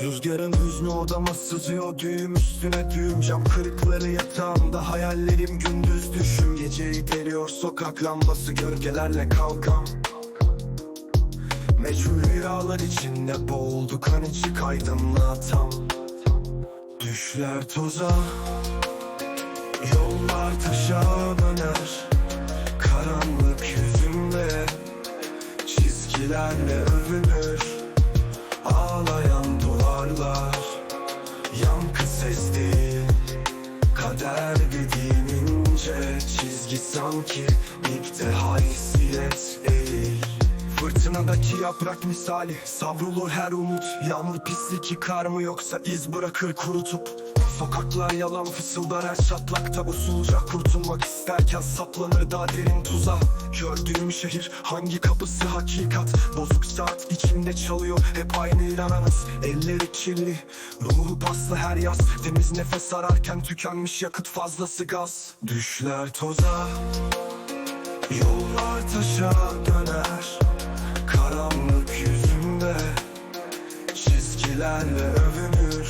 Rüzgarın hüznü odama sızıyor düğüm üstüne düğüm. Cam kırıkları yatağımda hayallerim gündüz düşüm. Geceyi deliyor sokak lambası gölgelerle kavgam Meçhul rüyalar içinde boğulduk kan içi aydınlatan Düşler toza Yollar taşa. Çizgilerle övünür Ağlayan duvarlar Yankı ses değil Kader dediğin çizgi sanki İpte haysiyet eğil Fırtınadaki yaprak misali. Savrulur her umut. Yağmur pislik yıkar mı yoksa iz bırakır kurutup? Sokaklar yalan fısıldar her çatlakta usulca Kurtulmak isterken saplanır daha derin tuza. Gördüğüm şehir hangi kapısı hakikat? Bozuk saat içimde çalıyor hep aynı inananız. Elleri kirli ruhu paslı her yaz. Temiz nefes ararken tükenmiş yakıt fazlası gaz. Düşler toza Yollar taşa döner Karanlık yüzümde Çizgilerle övünür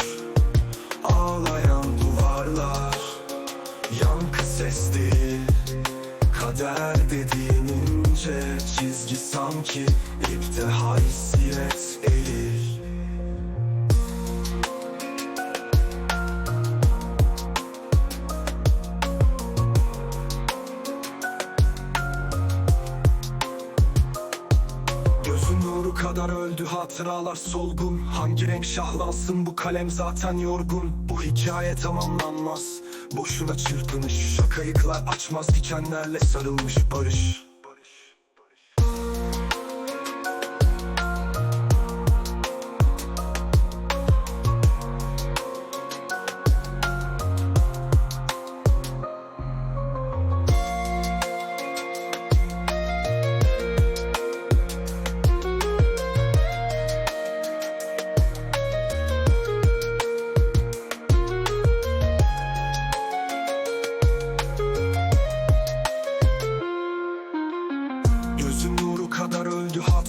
Ağlayan duvarlar Yankı ses değil Kader dediğin ince Çizgi sanki ipte haysiyet kadar öldü hatıralar solgun. Hangi renk şahlansın bu kalem zaten yorgun. Bu hikaye tamamlanmaz. Boşuna çırpınış Şakayıklar açmaz. Dikenlerle sarılmış barış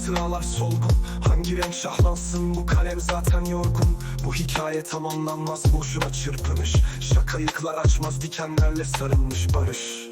hatıralar solgun. Hangi renk şahlansın? Bu kalem zaten yorgun. Bu hikaye tamamlanmaz. Boşuna çırpınış. Şakayıklar açmaz. Dikenlerle sarılmış barış